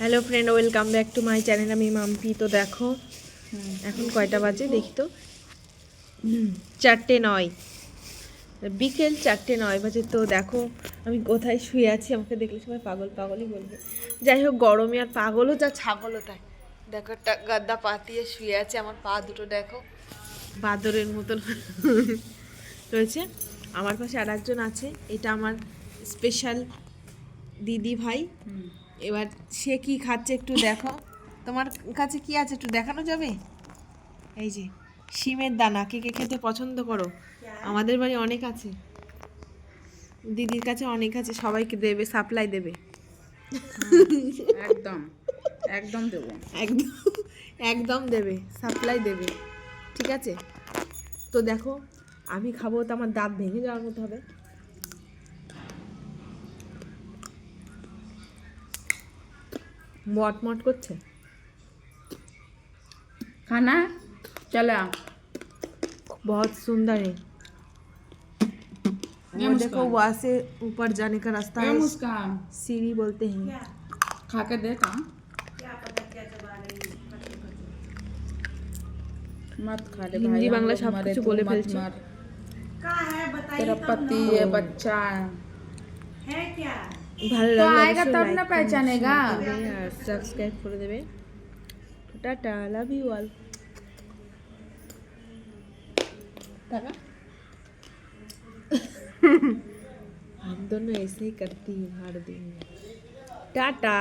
Hello friend welcome back to my channel আমি মাম্পি, তো দেখো, এখন কয়টা বাজে দেখি তো। চারটে নয়। বিকেল চারটে নয় বাজে, তো দেখো, আমি কোথায় শুয়ে আছি, আমাকে দেখলে সবাই পাগল পাগলই বলবে। যাই হোক, গরমে আর পাগলও যা ছাগলও তাই। দেখো, একটা গাদ্দা পাতিয়ে শুয়ে আছে, আমার পা দুটো দেখো। বাদরের মতন। রয়েছে। আমার পাশে আর আছে, এটা আমার স্পেশাল দিদি ভাই। এবার সে কি খাচ্ছে একটু দেখো। তোমার কাছে কি আছে একটু দেখানো যাবে? এই যে শিমের দানা কে কে খেতে পছন্দ করো? আমাদের বাড়ি অনেক আছে। দিদির কাছে অনেক আছে সবাইকে দেবে সাপ্লাই দেবে। একদম একদম দেবো। একদম একদম দেবে সাপ্লাই দেবে। ঠিক আছে? তো দেখো আমি খাব তো আমার দাঁত ভেঙে যাওয়ার মতো হবে। মট মট করছে खाना चला बहुत सुंदर है ये वो देखो मुस्कान। वहाँ से ऊपर जाने का रास्ता ये है मुस्कान सीढ़ी बोलते हैं खा के देखा मत खा ले हिंदी भाई, हम बांग्ला लोग सब मरे कुछ तू बोले मत ফেলছে। मर। तेरा पति है बच्चा ভালো তো লাগলে আয়েগা অবশ্যই তব like না করবে, পেহচানেগা। share করবে আর সাবস্ক্রাইব করে দেবে টাটা লাভ ইউ অল টাকা हम दोनों ऐसे ही करती हैं हर दिन टाटा